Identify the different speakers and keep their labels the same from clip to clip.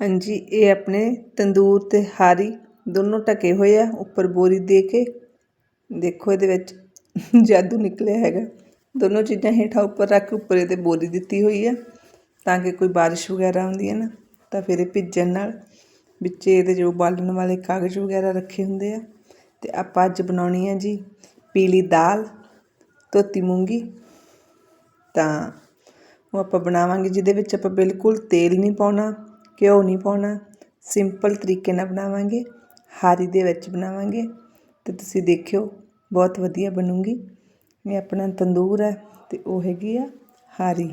Speaker 1: ਹਾਂਜੀ, ਇਹ ਆਪਣੇ ਤੰਦੂਰ ਤੇ ਹਾਰੀ ਦੋਨੋਂ ਢਕੇ ਹੋਏ ਆ, ਉੱਪਰ ਬੋਰੀ ਦੇ ਕੇ। ਦੇਖੋ ਇਹਦੇ ਵਿੱਚ ਜਾਦੂ ਨਿਕਲਿਆ ਹੈਗਾ। ਦੋਨੋਂ ਚੀਜ਼ਾਂ ਹੇਠਾਂ ਉੱਪਰ ਰੱਖ ਉੱਪਰ ਇਹਦੇ ਬੋਰੀ ਦਿੱਤੀ ਹੋਈ ਆ, ਤਾਂ ਕਿ ਕੋਈ ਬਾਰਿਸ਼ ਵਗੈਰਾ ਆਉਂਦੀ ਹੈ ਨਾ, ਤਾਂ ਫਿਰ ਇਹ ਭਿੱਜਣ ਨਾਲ ਵਿੱਚ ਇਹਦੇ ਜੋ ਬਾਲਣ ਵਾਲੇ ਕਾਗਜ਼ ਵਗੈਰਾ ਰੱਖੇ ਹੁੰਦੇ ਆ। ਤੇ ਆਪਾਂ ਅੱਜ ਬਣਾਉਣੀ ਆ ਜੀ ਪੀਲੀ ਦਾਲ, ਧੋਤੀ ਮੂੰਗੀ। ਤਾਂ ਉਹ ਆਪਾਂ ਬਣਾਵਾਂਗੇ, ਜਿਹਦੇ ਵਿੱਚ ਆਪਾਂ ਬਿਲਕੁਲ ਤੇਲ ਨਹੀਂ ਪਾਉਣਾ। ਘਿਓ ਨਹੀਂ ਪਾਉਣਾ ਸਿੰਪਲ ਤਰੀਕੇ ਨਾਲ ਬਣਾਵਾਂਗੇ, ਹਾਰੀ ਦੇ ਵਿੱਚ ਬਣਾਵਾਂਗੇ ਤੇ ਤੁਸੀਂ ਦੇਖਿਓ, ਬਹੁਤ ਵਧੀਆ ਬਣੂਗੀ। ਇਹ ਆਪਣਾ ਤੰਦੂਰ ਹੈ ਤੇ ਉਹ ਹੈਗੀ ਆ ਹਾਰੀ।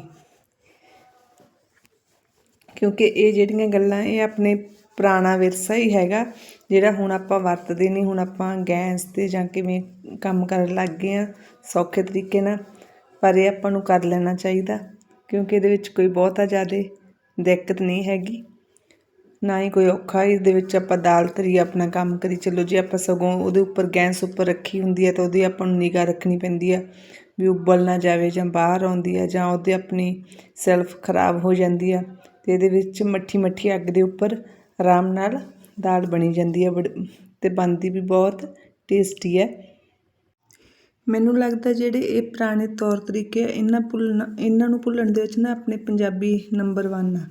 Speaker 1: ਕਿਉਂਕਿ ਇਹ ਜਿਹੜੀਆਂ ਗੱਲਾਂ, ਇਹ ਆਪਣੇ ਪੁਰਾਣਾ ਵਿਰਸਾ ਹੀ ਹੈਗਾ, ਜਿਹੜਾ ਹੁਣ ਆਪਾਂ ਵਰਤਦੇ ਨਹੀਂ, ਹੁਣ ਆਪਾਂ ਗੈਸ ਤੇ ਜਾਂ ਕਿਵੇਂ ਕੰਮ ਕਰਨ ਲੱਗ ਗਏ ਆ, ਸੌਖੇ ਤਰੀਕੇ ਨਾਲ, ਪਰ ਇਹ ਆਪਾਂ ਨੂੰ ਕਰ ਲੈਣਾ ਚਾਹੀਦਾ, ਕਿਉਂਕਿ ਇਹਦੇ ਵਿੱਚ ਕੋਈ ਬਹੁਤਾ ਜ਼ਿਆਦਾ ਦਿੱਕਤ ਨਹੀਂ ਹੈਗੀ। ਨਾ ਹੀ ਕੋਈ ਔਖਾ ਇਸ ਦੇ ਵਿੱਚ ਆਪਾਂ ਦਾਲ ਧਰੀ ਆਪਣਾ ਕੰਮ ਕਰੀ। ਚੱਲੋ ਜੇ, ਆਪਾਂ ਸਗੋਂ ਉਹਦੇ ਉੱਪਰ ਗੈਸ ਉੱਪਰ ਰੱਖੀ ਹੁੰਦੀ ਹੈ ਤਾਂ ਉਹਦੀ ਆਪਾਂ ਨੂੰ ਨਿਗਾਹ ਰੱਖਣੀ ਪੈਂਦੀ ਆ ਵੀ ਉਬਲ ਨਾ ਜਾਵੇ ਜਾਂ ਬਾਹਰ ਆਉਂਦੀ ਆ ਜਾਂ ਉਹਦੇ ਆਪਣੀ ਸੈਲਫ ਖਰਾਬ ਹੋ ਜਾਂਦੀ ਆ ਤੇ ਇਹਦੇ ਵਿੱਚ ਮੱਠੀ ਮੱਠੀ ਅੱਗ ਦੇ ਉੱਪਰ ਆਰਾਮ ਨਾਲ ਦਾਲ ਬਣੀ ਜਾਂਦੀ ਹੈ। ਤੇ ਬਣਦੀ ਵੀ ਬਹੁਤ ਟੇਸਟੀ ਹੈ। ਮੈਨੂੰ ਲੱਗਦਾ ਜਿਹੜੇ ਇਹ ਪੁਰਾਣੇ ਤੌਰ ਤਰੀਕੇ ਆ, ਇਹਨਾਂ ਭੁੱਲਣਾ ਇਹਨਾਂ ਨੂੰ ਭੁੱਲਣ ਦੇ ਵਿੱਚ ਨਾ ਆਪਣੇ ਪੰਜਾਬੀ ਨੰਬਰ 1 ਆ।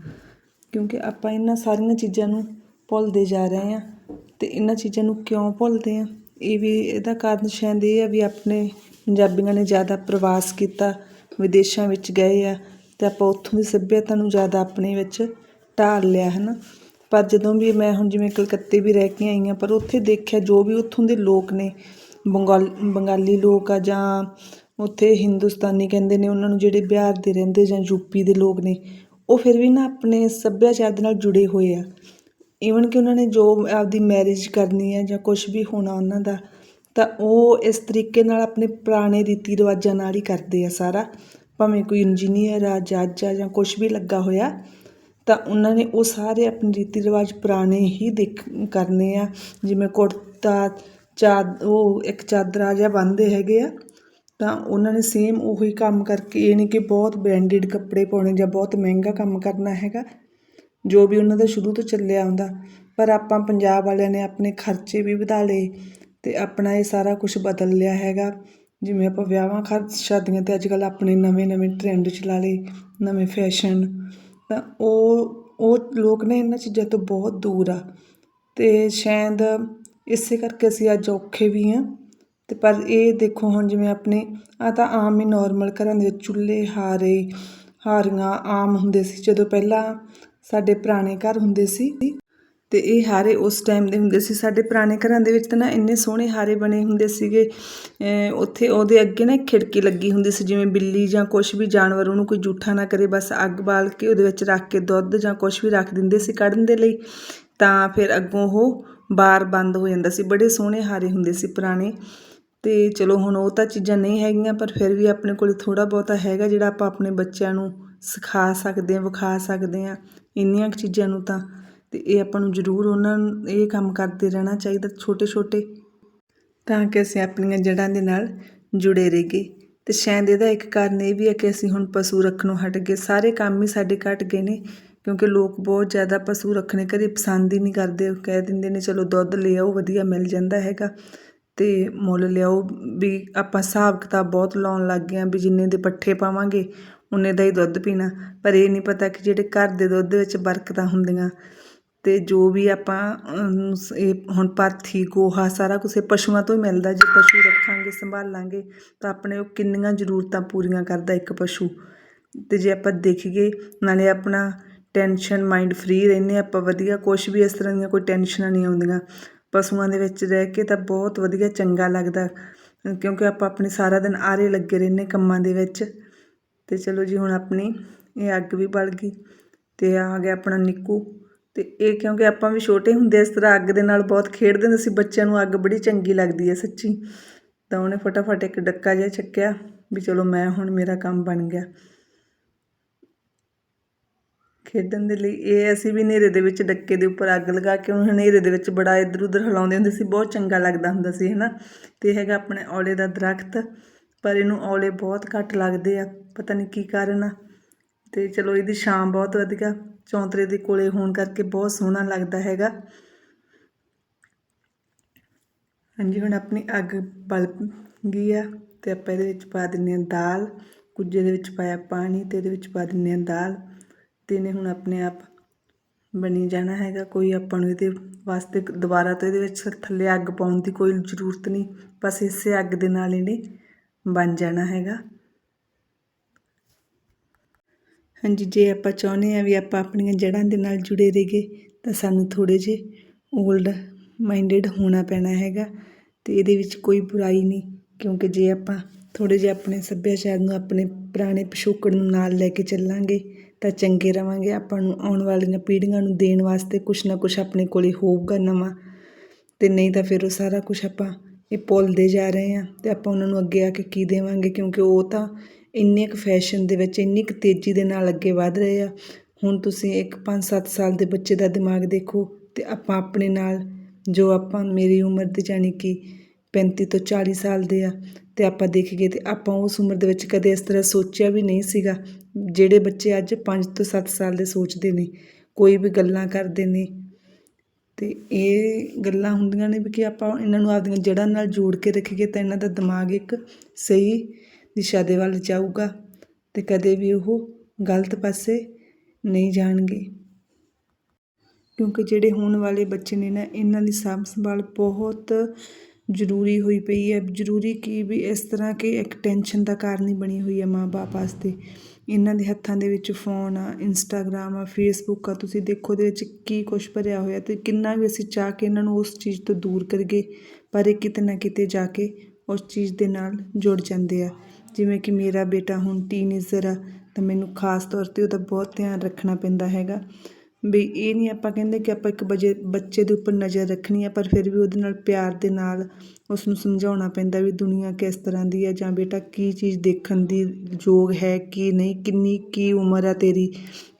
Speaker 1: ਕਿਉਂਕਿ ਆਪਾਂ ਇਹਨਾਂ ਸਾਰੀਆਂ ਚੀਜ਼ਾਂ ਨੂੰ ਭੁੱਲਦੇ ਜਾ ਰਹੇ ਹਾਂ ਅਤੇ ਇਹਨਾਂ ਚੀਜ਼ਾਂ ਨੂੰ ਕਿਉਂ ਭੁੱਲਦੇ ਹਾਂ? ਇਹ ਵੀ ਇਹਦਾ ਕਾਰਨ ਸ਼ਾਇਦ ਇਹ ਆ ਵੀ ਆਪਣੇ ਪੰਜਾਬੀਆਂ ਨੇ ਜ਼ਿਆਦਾ ਪ੍ਰਵਾਸ ਕੀਤਾ, ਵਿਦੇਸ਼ਾਂ ਵਿੱਚ ਗਏ ਆ ਅਤੇ ਆਪਾਂ ਉੱਥੋਂ ਦੀ ਸੱਭਿਅਤਾ ਨੂੰ ਜ਼ਿਆਦਾ ਆਪਣੇ ਵਿੱਚ ਢਾਲ ਲਿਆ ਹੈ ਨਾ ਪਰ ਜਦੋਂ ਵੀ ਮੈਂ ਹੁਣ ਜਿਵੇਂ ਕਲਕੱਤੇ ਵੀ ਰਹਿ ਕੇ ਆਈ ਹਾਂ, ਪਰ ਉੱਥੇ ਦੇਖਿਆ ਜੋ ਵੀ ਉੱਥੋਂ ਦੇ ਲੋਕ ਨੇ, ਬੰਗਾਲ, ਬੰਗਾਲੀ ਲੋਕ ਆ ਜਾਂ ਉੱਥੇ ਹਿੰਦੁਸਤਾਨੀ ਕਹਿੰਦੇ ਨੇ ਉਹਨਾਂ ਨੂੰ ਜਿਹੜੇ ਬਿਹਾਰ ਦੇ ਰਹਿੰਦੇ ਜਾਂ ਯੂਪੀ ਦੇ ਲੋਕ ਨੇ ਉਹ ਫਿਰ ਵੀ ਨਾ ਆਪਣੇ ਸੱਭਿਆਚਾਰ ਦੇ ਨਾਲ ਜੁੜੇ ਹੋਏ ਆ। ਈਵਨ ਕਿ ਉਹਨਾਂ ਨੇ ਜੋ ਆਪਦੀ ਮੈਰਿਜ ਕਰਨੀ ਹੈ ਜਾਂ ਕੁਛ ਵੀ ਹੋਣਾ ਉਹਨਾਂ ਦਾ, ਤਾਂ ਉਹ ਇਸ ਤਰੀਕੇ ਨਾਲ ਆਪਣੇ ਪੁਰਾਣੇ ਰੀਤੀ ਰਿਵਾਜਾਂ ਨਾਲ ਹੀ ਕਰਦੇ ਆ ਸਾਰਾ। ਭਾਵੇਂ ਕੋਈ ਇੰਜੀਨੀਅਰ ਆ ਜੱਜ ਆ ਜਾਂ ਕੁਛ ਵੀ ਲੱਗਾ ਹੋਇਆ, ਤਾਂ ਉਹਨਾਂ ਨੇ ਉਹ ਸਾਰੇ ਆਪਣੇ ਰੀਤੀ ਰਿਵਾਜ ਪੁਰਾਣੇ ਹੀ ਦੇਖ ਕਰਨੇ ਆ। ਜਿਵੇਂ ਕੁੜਤਾ ਚਾ ਉਹ ਇੱਕ ਚਾਦਰਾ ਜਿਹਾ ਬੰਨ੍ਹਦੇ ਹੈਗੇ ਆ। ਤਾਂ ਉਹਨਾਂ ਨੇ ਸੇਮ ਉਹੀ ਕੰਮ ਕਰਕੇ, ਇਹ ਨਹੀਂ ਕਿ ਬਹੁਤ ਬ੍ਰਾਂਡਡ ਕੱਪੜੇ ਪਾਉਣੇ ਜਾਂ ਬਹੁਤ ਮਹਿੰਗਾ ਕੰਮ ਕਰਨਾ ਹੈਗਾ, ਜੋ ਵੀ ਉਹਨਾਂ ਦਾ ਸ਼ੁਰੂ ਤੋਂ ਚੱਲਿਆ ਆਉਂਦਾ। ਪਰ ਆਪਾਂ ਪੰਜਾਬ ਵਾਲਿਆਂ ਨੇ ਆਪਣੇ ਖਰਚੇ ਵੀ ਵਧਾ ਲਏ ਅਤੇ ਆਪਣਾ ਇਹ ਸਾਰਾ ਕੁਝ ਬਦਲ ਲਿਆ ਹੈਗਾ। ਜਿਵੇਂ ਆਪਾਂ ਵਿਆਹਾਂ ਖਰ, ਸ਼ਾਦੀਆਂ ਤੇ ਅੱਜ ਕੱਲ੍ਹ ਆਪਣੇ ਨਵੇਂ ਨਵੇਂ ਟਰੈਂਡ ਚਲਾ ਲਏ, ਨਵੇਂ ਫੈਸ਼ਨ ਤਾਂ ਉਹ ਉਹ ਲੋਕ ਨੇ ਇਹਨਾਂ ਚੀਜ਼ਾਂ ਤੋਂ ਬਹੁਤ ਦੂਰ ਆ। ਅਤੇ ਸ਼ਾਇਦ ਇਸੇ ਕਰਕੇ ਅਸੀਂ ਅੱਜ ਔਖੇ ਵੀ ਹਾਂ। ਅਤੇ ਪਰ ਇਹ ਦੇਖੋ ਹੁਣ ਜਿਵੇਂ ਆਪਣੇ, ਆਹ ਤਾਂ ਆਮ ਹੀ ਨੋਰਮਲ ਘਰਾਂ ਦੇ ਵਿੱਚ ਚੁੱਲ੍ਹੇ, ਹਾਰੇ, ਹਾਰੀਆਂ ਆਮ ਹੁੰਦੇ ਸੀ, ਜਦੋਂ ਪਹਿਲਾਂ ਸਾਡੇ ਪੁਰਾਣੇ ਘਰ ਹੁੰਦੇ ਸੀ। ਅਤੇ ਇਹ ਹਾਰੇ ਉਸ ਟਾਈਮ ਦੇ ਹੁੰਦੇ ਸੀ, ਸਾਡੇ ਪੁਰਾਣੇ ਘਰਾਂ ਦੇ ਵਿੱਚ ਤਾਂ ਨਾ ਇੰਨੇ ਸੋਹਣੇ ਹਾਰੇ ਬਣੇ ਹੁੰਦੇ ਸੀਗੇ। ਉੱਥੇ ਉਹਦੇ ਅੱਗੇ ਨਾ ਖਿੜਕੀ ਲੱਗੀ ਹੁੰਦੀ ਸੀ, ਜਿਵੇਂ ਬਿੱਲੀ ਜਾਂ ਕੁਝ ਵੀ ਜਾਨਵਰ ਉਹਨੂੰ ਕੋਈ ਜੂਠਾ ਨਾ ਕਰੇ, ਬਸ ਅੱਗ ਬਾਲ ਕੇ ਉਹਦੇ ਵਿੱਚ ਰੱਖ ਕੇ ਦੁੱਧ ਜਾਂ ਕੁਝ ਵੀ ਰੱਖ ਦਿੰਦੇ ਸੀ ਕੱਢਣ ਦੇ ਲਈ। ਤਾਂ ਫਿਰ ਅੱਗੋਂ ਉਹ ਬਾਰ ਬੰਦ ਹੋ ਜਾਂਦਾ ਸੀ, ਬੜੇ ਸੋਹਣੇ ਹਾਰੇ ਹੁੰਦੇ ਸੀ ਪੁਰਾਣੇ। ਅਤੇ ਚਲੋ ਹੁਣ ਉਹ ਤਾਂ ਚੀਜ਼ਾਂ ਨਹੀਂ ਹੈਗੀਆਂ, ਪਰ ਫਿਰ ਵੀ ਆਪਣੇ ਕੋਲ ਥੋੜ੍ਹਾ ਬਹੁਤਾ ਹੈਗਾ ਜਿਹੜਾ ਆਪਾਂ ਆਪਣੇ ਬੱਚਿਆਂ ਨੂੰ ਸਿਖਾ ਸਕਦੇ ਹਾਂ, ਵਿਖਾ ਸਕਦੇ ਹਾਂ ਇੰਨੀਆਂ ਚੀਜ਼ਾਂ ਨੂੰ ਤਾਂ। ਤੇ ਇਹ ਆਪਾਂ ਨੂੰ ਜ਼ਰੂਰ ਉਹਨਾਂ ਨੂੰ ਇਹ ਕੰਮ ਕਰਦੇ ਰਹਿਣਾ ਚਾਹੀਦਾ ਛੋਟੇ ਛੋਟੇ ਤਾਂ ਕਿ ਅਸੀਂ ਆਪਣੀਆਂ ਜੜ੍ਹਾਂ ਦੇ ਨਾਲ ਜੁੜੇ ਰਹੀਏ। ਅਤੇ ਸ਼ਾਇਦ ਇਹਦਾ ਇੱਕ ਕਾਰਨ ਇਹ ਵੀ ਹੈ ਕਿ ਅਸੀਂ ਹੁਣ ਪਸ਼ੂ ਰੱਖਣੋਂ ਹਟ ਗਏ। ਸਾਰੇ ਕੰਮ ਹੀ ਸਾਡੇ ਘਟ ਗਏ ਨੇ, ਕਿਉਂਕਿ ਲੋਕ ਬਹੁਤ ਜ਼ਿਆਦਾ ਪਸ਼ੂ ਰੱਖਣੇ ਕਦੇ ਪਸੰਦ ਹੀ ਨਹੀਂ ਕਰਦੇ। ਉਹ ਕਹਿ ਦਿੰਦੇ ਨੇ, ਚਲੋ ਦੁੱਧ ਲੈ ਆਓ, ਵਧੀਆ ਮਿਲ ਜਾਂਦਾ ਹੈਗਾ। ਅਤੇ ਮੁੱਲ ਲਿਆਓ। ਵੀ ਆਪਾਂ ਹਿਸਾਬ ਕਿਤਾਬ ਬਹੁਤ ਲਾਉਣ ਲੱਗ ਗਏ ਹਾਂ ਵੀ ਜਿੰਨੇ ਦੇ ਪੱਠੇ ਪਾਵਾਂਗੇ, ਉਨੇ ਦਾ ਹੀ ਦੁੱਧ ਪੀਣਾ। ਪਰ ਇਹ ਨਹੀਂ ਪਤਾ ਕਿ ਜਿਹੜੇ ਘਰ ਦੇ ਦੁੱਧ ਵਿੱਚ ਬਰਕਤਾਂ ਹੁੰਦੀਆਂ ਅਤੇ ਜੋ ਵੀ ਆਪਾਂ ਇਹ ਹੁਣ ਪਾਥੀ, ਗੋਹਾ ਸਾਰਾ ਕੁਛ ਪਸ਼ੂਆਂ ਤੋਂ ਹੀ ਮਿਲਦਾ। ਜੇ ਪਸ਼ੂ ਰੱਖਾਂਗੇ, ਸੰਭਾਲਾਂਗੇ, ਤਾਂ ਆਪਣੇ ਉਹ ਕਿੰਨੀਆਂ ਜ਼ਰੂਰਤਾਂ ਪੂਰੀਆਂ ਕਰਦਾ ਇੱਕ ਪਸ਼ੂ। ਅਤੇ ਜੇ ਆਪਾਂ ਦੇਖੀਏ, ਨਾਲੇ ਆਪਣਾ ਟੈਨਸ਼ਨ ਮਾਈਂਡ ਫਰੀ ਰਹਿੰਦੇ ਆਪਾਂ, ਵਧੀਆ ਕੁਛ ਵੀ ਇਸ ਤਰ੍ਹਾਂ ਦੀਆਂ ਕੋਈ ਟੈਨਸ਼ਨਾਂ ਨਹੀਂ ਆਉਂਦੀਆਂ। ਪਸ਼ੂਆਂ ਦੇ ਵਿੱਚ ਰਹਿ ਕੇ ਤਾਂ ਬਹੁਤ ਵਧੀਆ, ਚੰਗਾ ਲੱਗਦਾ। ਕਿਉਂਕਿ ਆਪਾਂ ਆਪਣੇ ਸਾਰਾ ਦਿਨ ਆਰੇ ਲੱਗੇ ਰਹਿੰਦੇ ਕੰਮਾਂ ਦੇ ਵਿੱਚ। ਅਤੇ ਚਲੋ ਜੀ, ਹੁਣ ਆਪਣੀ ਇਹ ਅੱਗ ਵੀ ਬਲ ਗਈ ਅਤੇ ਆ ਗਿਆ ਆਪਣਾ ਨਿੱਕੂ। ਅਤੇ ਇਹ ਕਿਉਂਕਿ ਆਪਾਂ ਵੀ ਛੋਟੇ ਹੁੰਦੇ ਇਸ ਤਰ੍ਹਾਂ ਅੱਗ ਦੇ ਨਾਲ ਬਹੁਤ ਖੇਡਦੇ ਹੁੰਦੇ ਸੀ। ਬੱਚਿਆਂ ਨੂੰ ਅੱਗ ਬੜੀ ਚੰਗੀ ਲੱਗਦੀ ਹੈ ਸੱਚੀ। ਤਾਂ ਉਹਨੇ ਫਟਾਫਟ ਇੱਕ ਡੱਕਾ ਜਿਹਾ ਚੱਕਿਆ ਵੀ ਚਲੋ ਮੈਂ ਹੁਣ ਮੇਰਾ ਕੰਮ ਬਣ ਗਿਆ। ਖੇਡਣ ਦੇ ਲਈ, ਇਹ ਅਸੀਂ ਵੀ ਹਨੇਰੇ ਦੇ ਵਿੱਚ ਡੱਕੇ ਦੇ ਉੱਪਰ ਅੱਗ ਲਗਾ ਕੇ ਉਹ ਹਨੇਰੇ ਦੇ ਵਿੱਚ ਬੜਾ ਇੱਧਰ ਉੱਧਰ ਹਿਲਾਉਂਦੇ ਹੁੰਦੇ ਸੀ, ਬਹੁਤ ਚੰਗਾ ਲੱਗਦਾ ਹੁੰਦਾ ਸੀ ਹੈ ਨਾ ਤੇ ਹੈਗਾ ਆਪਣੇ ਔਲੇ ਦਾ ਦਰਖਤ, ਪਰ ਇਹਨੂੰ ਔਲੇ ਬਹੁਤ ਘੱਟ ਲੱਗਦੇ ਆ, ਪਤਾ ਨਹੀਂ ਕੀ ਕਾਰਨ ਆ। ਤੇ ਚਲੋ ਇਹਦੀ ਛਾਂ ਬਹੁਤ ਵਧੀਆ ਚੌਂਤਰੇ ਦੇ ਕੋਲੇ ਹੋਣ ਕਰਕੇ ਬਹੁਤ ਸੋਹਣਾ ਲੱਗਦਾ ਹੈਗਾ। ਹਾਂਜੀ, ਹੁਣ ਆਪਣੀ ਅੱਗ ਬਲ ਗਈ ਆ, ਤੇ ਆਪਾਂ ਇਹਦੇ ਵਿੱਚ ਪਾ ਦਿੰਦੇ ਹਾਂ ਦਾਲ ਕੁਝ ਦੇ ਵਿੱਚ ਪਾਇਆ ਪਾਣੀ, ਤੇ ਇਹਦੇ ਵਿੱਚ ਪਾ ਦਿੰਦੇ ਹਾਂ ਦਾਲ। ਤੇ ਇਹਨੇ ਹੁਣ ਆਪਣੇ ਆਪ ਬਣੀ ਜਾਣਾ ਹੈਗਾ। ਕੋਈ ਆਪਾਂ ਨੂੰ ਇਹਦੇ ਵਾਸਤੇ ਦੁਬਾਰਾ ਤੋਂ ਇਹਦੇ ਵਿੱਚ ਥੱਲੇ ਅੱਗ ਪਾਉਣ ਦੀ ਕੋਈ ਜ਼ਰੂਰਤ ਨਹੀਂ। ਬਸ ਇਸੇ ਅੱਗ ਦੇ ਨਾਲ ਇਹਨੇ ਬਣ ਜਾਣਾ ਹੈਗਾ। ਹਾਂਜੀ, ਜੇ ਆਪਾਂ ਚਾਹੁੰਦੇ ਆ ਵੀ ਆਪਾਂ ਆਪਣੀਆਂ ਜੜ੍ਹਾਂ ਦੇ ਨਾਲ ਜੁੜੇ ਰਹੀਏ, ਤਾਂ ਸਾਨੂੰ ਥੋੜੇ ਜਿਹੇ 올ਡ ਮਾਈਂਡਡ ਹੋਣਾ ਪੈਣਾ ਹੈਗਾ ਤੇ ਇਹਦੇ ਵਿੱਚ ਕੋਈ ਬੁਰਾਈ ਨਹੀਂ। ਕਿਉਂਕਿ ਜੇ ਆਪਾਂ ਥੋੜੇ ਜਿਹੇ ਆਪਣੇ ਸੱਭਿਆਚਾਰ ਨੂੰ, ਆਪਣੇ ਪੁਰਾਣੇ ਪਿਛੋਕੜ ਨੂੰ ਨਾਲ ਲੈ ਕੇ ਚੱਲਾਂਗੇ ਤਾਂ ਚੰਗੇ ਰਵਾਂਗੇ। ਆਪਾਂ ਨੂੰ ਆਉਣ ਵਾਲੀਆਂ ਪੀੜ੍ਹੀਆਂ ਨੂੰ ਦੇਣ ਵਾਸਤੇ ਕੁਛ ਨਾ ਕੁਛ ਆਪਣੇ ਕੋਲੇ ਹੋਊਗਾ ਨਵਾਂ। ਤੇ ਨਹੀਂ ਤਾਂ ਫਿਰ ਉਹ ਸਾਰਾ ਕੁਛ ਆਪਾਂ ਇਹ ਭੁੱਲਦੇ ਜਾ ਰਹੇ ਆ ਤੇ ਆਪਾਂ ਉਹਨਾਂ ਨੂੰ ਅੱਗੇ ਆ ਕੇ ਕੀ ਦੇਵਾਂਗੇ? ਕਿਉਂਕਿ ਉਹ ਤਾਂ ਇੰਨੇ ਕੁ ਫੈਸ਼ਨ ਦੇ ਵਿੱਚ, ਇੰਨੀ ਕੁ ਤੇਜ਼ੀ ਦੇ ਨਾਲ ਅੱਗੇ ਵਧ ਰਹੇ ਆ। ਹੁਣ ਤੁਸੀਂ ਇੱਕ 5-7 ਸਾਲ ਦੇ ਬੱਚੇ ਦਾ ਦਿਮਾਗ ਦੇਖੋ ਤੇ ਆਪਾਂ ਆਪਣੇ ਨਾਲ ਜੋ ਆਪਾਂ ਮੇਰੀ ਉਮਰ ਦੇ ਜਾਣੀ ਕਿ 35 ਤੋਂ 40 ਸਾਲ ਦੇ ਆ ਅਤੇ ਆਪਾਂ ਦੇਖੀਏ ਤੇ ਆਪਾਂ ਉਸ ਉਮਰ ਦੇ ਵਿੱਚ ਕਦੇ ਇਸ ਤਰ੍ਹਾਂ ਸੋਚਿਆ ਵੀ ਨਹੀਂ ਸੀਗਾ। ਜਿਹੜੇ ਬੱਚੇ ਅੱਜ ਪੰਜ ਤੋਂ ਸੱਤ ਸਾਲ ਦੇ ਸੋਚਦੇ ਨੇ, ਕੋਈ ਵੀ ਗੱਲਾਂ ਕਰਦੇ ਨੇ ਅਤੇ ਇਹ ਗੱਲਾਂ ਹੁੰਦੀਆਂ ਨੇ ਵੀ ਕਿ ਆਪਾਂ ਇਹਨਾਂ ਨੂੰ ਆਪਦੀਆਂ ਜੜ੍ਹਾਂ ਨਾਲ ਜੋੜ ਕੇ ਰੱਖੀਏ ਤਾਂ ਇਹਨਾਂ ਦਾ ਦਿਮਾਗ ਇੱਕ ਸਹੀ ਦਿਸ਼ਾ ਦੇ ਵੱਲ ਜਾਊਗਾ ਅਤੇ ਕਦੇ ਵੀ ਉਹ ਗਲਤ ਪਾਸੇ ਨਹੀਂ ਜਾਣਗੇ। ਕਿਉਂਕਿ ਜਿਹੜੇ ਹੋਣ ਵਾਲੇ ਬੱਚੇ ਨੇ ਨਾ, ਇਹਨਾਂ ਦੀ ਸਾਂਭ ਸੰਭਾਲ ਬਹੁਤ ਜ਼ਰੂਰੀ ਹੋਈ ਪਈ ਹੈ। ਜ਼ਰੂਰੀ ਕੀ ਵੀ ਇਸ ਤਰ੍ਹਾਂ ਕਿ ਇੱਕ ਟੈਨਸ਼ਨ ਦਾ ਕਾਰਨ ਹੀ ਬਣੀ ਹੋਈ ਹੈ ਮਾਂ-ਬਾਪ ਵਾਸਤੇ। ਇਹਨਾਂ ਦੇ ਹੱਥਾਂ ਦੇ ਵਿੱਚ ਫੋਨ ਆ ਇੰਸਟਾਗ੍ਰਾਮ ਆ ਫੇਸਬੁੱਕ ਆ। ਤੁਸੀਂ ਦੇਖੋ ਦੇ ਵਿੱਚ ਕੀ ਕੁਛ ਭਰਿਆ ਹੋਇਆ ਤੇ ਕਿੰਨਾ ਵੀ ਅਸੀਂ ਚਾਹ ਕੇ ਇਹਨਾਂ ਨੂੰ ਉਸ ਚੀਜ਼ ਤੋਂ ਦੂਰ ਕਰੀਏ, ਪਰ ਇਹ ਕਿਤੇ ਨਾ ਕਿਤੇ ਜਾ ਕੇ ਉਸ ਚੀਜ਼ ਦੇ ਨਾਲ ਜੁੜ ਜਾਂਦੇ ਆ। ਜਿਵੇਂ ਕਿ ਮੇਰਾ ਬੇਟਾ ਹੁਣ ਟੀਨੇਜਰ ਆ, ਤਾਂ ਮੈਨੂੰ ਖਾਸ ਤੌਰ ਤੇ ਉਹਦਾ ਬਹੁਤ ਧਿਆਨ ਰੱਖਣਾ ਪੈਂਦਾ ਹੈਗਾ। ਵੀ ਇਹ ਨਹੀਂ ਆਪਾਂ ਕਹਿੰਦੇ ਕਿ ਆਪਾਂ ਇੱਕ ਬਜੇ ਬੱਚੇ ਦੇ ਉੱਪਰ ਨਜ਼ਰ ਰੱਖਣੀ ਹੈ ਪਰ ਫਿਰ ਵੀ ਉਹਦੇ ਨਾਲ ਪਿਆਰ ਦੇ ਨਾਲ ਉਸ ਨੂੰ ਸਮਝਾਉਣਾ ਪੈਂਦਾ ਵੀ ਦੁਨੀਆ ਕਿਸ ਤਰ੍ਹਾਂ ਦੀ ਹੈ ਜਾਂ ਬੇਟਾ ਕੀ ਚੀਜ਼ ਦੇਖਣ ਦੀ ਯੋਗ ਹੈ ਕੀ ਨਹੀਂ, ਕਿੰਨੀ ਕੀ ਉਮਰ ਆ ਤੇਰੀ,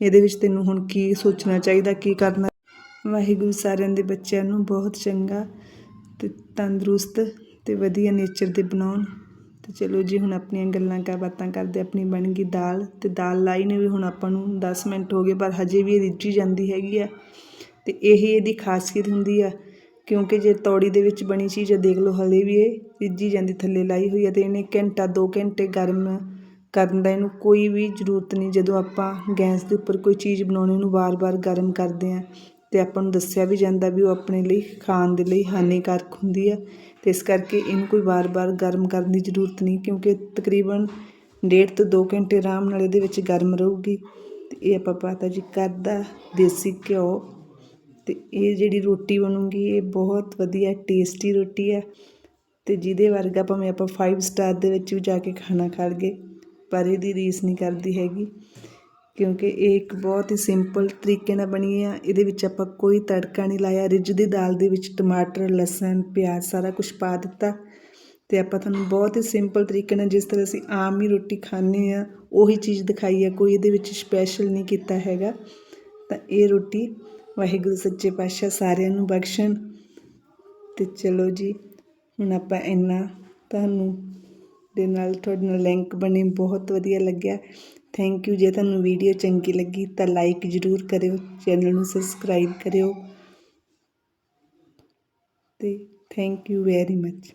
Speaker 1: ਇਹਦੇ ਵਿੱਚ ਤੈਨੂੰ ਹੁਣ ਕੀ ਸੋਚਣਾ ਚਾਹੀਦਾ, ਕੀ ਕਰਨਾ। ਵਾਹਿਗੁਰੂ ਸਾਰਿਆਂ ਦੇ ਬੱਚਿਆਂ ਨੂੰ ਬਹੁਤ ਚੰਗਾ ਤੇ ਤੰਦਰੁਸਤ ਤੇ ਵਧੀਆ ਨੇਚਰ ਦੇ ਬਣਾਉਣ। ਅਤੇ ਚਲੋ ਜੀ, ਹੁਣ ਆਪਣੀਆਂ ਗੱਲਾਂ ਕਾ ਬਾਤਾਂ ਕਰਦੇ, ਆਪਣੀ ਬਣ ਗਈ ਦਾਲ ਅਤੇ ਦਾਲ ਲਾਈ ਨੇ ਵੀ ਹੁਣ ਆਪਾਂ ਨੂੰ ਦਸ ਮਿੰਟ ਹੋ ਗਏ, ਪਰ ਹਜੇ ਵੀ ਇਹ ਰਿੱਝੀ ਜਾਂਦੀ ਹੈਗੀ ਆ ਅਤੇ ਇਹ ਇਹਦੀ ਖਾਸੀਅਤ ਹੁੰਦੀ ਆ, ਕਿਉਂਕਿ ਜੇ ਤੌੜੀ ਦੇ ਵਿੱਚ ਬਣੀ ਚੀਜ਼ ਆ, ਦੇਖ ਲਓ ਹਲੇ ਵੀ ਇਹ ਰਿੱਝੀ ਜਾਂਦੀ, ਥੱਲੇ ਲਾਈ ਹੋਈ ਆ ਅਤੇ ਇਹਨੇ ਘੰਟਾ 2 ਘੰਟੇ ਗਰਮ ਕਰਨ ਦਾ ਇਹਨੂੰ ਕੋਈ ਵੀ ਜ਼ਰੂਰਤ ਨਹੀਂ, ਜਦੋਂ ਆਪਾਂ ਗੈਸ ਦੇ ਉੱਪਰ ਕੋਈ ਚੀਜ਼ ਬਣਾਉਣੀ ਨੂੰ ਵਾਰ-ਵਾਰ ਗਰਮ ਕਰਦੇ ਆ ਤੇ ਆਪਾਂ ਨੂੰ ਦੱਸਿਆ ਵੀ ਜਾਂਦਾ ਵੀ ਉਹ ਆਪਣੇ ਲਈ, ਖਾਣ ਦੇ ਲਈ ਹਾਨੀਕਾਰਕ ਹੁੰਦੀ ਆ। ਅਤੇ ਇਸ ਕਰਕੇ ਇਹਨੂੰ ਕੋਈ ਵਾਰ-ਵਾਰ ਗਰਮ ਕਰਨ ਦੀ ਜ਼ਰੂਰਤ ਨਹੀਂ, ਕਿਉਂਕਿ ਤਕਰੀਬਨ ਡੇਢ ਤੋਂ 2 ਘੰਟੇ ਆਰਾਮ ਨਾਲ ਇਹਦੇ ਵਿੱਚ ਗਰਮ ਰਹੂਗੀ। ਅਤੇ ਇਹ ਆਪਾਂ ਪਾਤਾ ਜੀ ਕਰਦਾ ਦੇਸੀ ਘਿਓ। ਅਤੇ ਇਹ ਜਿਹੜੀ ਰੋਟੀ ਬਣੂਗੀ, ਇਹ ਬਹੁਤ ਵਧੀਆ ਟੇਸਟੀ ਰੋਟੀ ਹੈ। ਤੇ ਜਿਹਦੇ ਵਰਗਾ ਭਾਵੇਂ ਆਪਾਂ 5 ਸਟਾਰ ਦੇ ਵਿੱਚ ਵੀ ਜਾ ਕੇ ਖਾਣਾ ਖਾ ਲਈਏ, ਪਰ ਇਹਦੀ ਰੀਸ ਨਹੀਂ ਕਰਦੀ ਹੈਗੀ। ਕਿਉਂਕਿ ਇਹ ਇੱਕ ਬਹੁਤ ਹੀ ਸਿੰਪਲ ਤਰੀਕੇ ਨਾਲ ਬਣੀ ਆ। ਇਹਦੇ ਵਿੱਚ ਆਪਾਂ ਕੋਈ ਤੜਕਾ ਨਹੀਂ ਲਾਇਆ। ਰਿੱਝ ਦੀ ਦਾਲ ਦੇ ਵਿੱਚ ਟਮਾਟਰ, ਲਸਣ, ਪਿਆਜ਼ ਸਾਰਾ ਕੁਝ ਪਾ ਦਿੱਤਾ। ਤੇ ਆਪਾਂ ਤੁਹਾਨੂੰ ਬਹੁਤ ਹੀ ਸਿੰਪਲ ਤਰੀਕੇ ਨਾਲ ਜਿਸ ਤਰ੍ਹਾਂ ਅਸੀਂ ਆਮ ਹੀ ਰੋਟੀ ਖਾਂਦੇ ਆ, ਉਹੀ ਚੀਜ਼ ਦਿਖਾਈ ਹੈ ਕੋਈ ਇਹਦੇ ਵਿੱਚ ਸਪੈਸ਼ਲ ਨਹੀਂ ਕੀਤਾ ਹੈਗਾ। ਤਾਂ ਇਹ ਰੋਟੀ ਵਾਹਿਗੁਰੂ ਸੱਚੇ ਪਾਤਸ਼ਾਹ ਸਾਰਿਆਂ ਨੂੰ ਬਖਸ਼ਣ। ਤੇ ਚਲੋ ਜੀ, ਹੁਣ ਆਪਾਂ ਇੰਨਾ ਤੁਹਾਨੂੰ ਦੇ ਨਾਲ ਤੁਹਾਡੇ ਨਾਲ ਲਿੰਕ ਬਣੇ। ਬਹੁਤ ਵਧੀਆ ਲੱਗਿਆ। ਥੈਂਕ ਯੂ ਜੇ ਤੁਹਾਨੂੰ ਵੀਡੀਓ ਚੰਗੀ ਲੱਗੀ ਤਾਂ ਲਾਈਕ ਜ਼ਰੂਰ ਕਰਿਓ ਚੈਨਲ ਨੂੰ ਸਬਸਕ੍ਰਾਈਬ ਕਰਿਓ। ਤੇ ਥੈਂਕ ਯੂ ਵੈਰੀ ਮੱਚ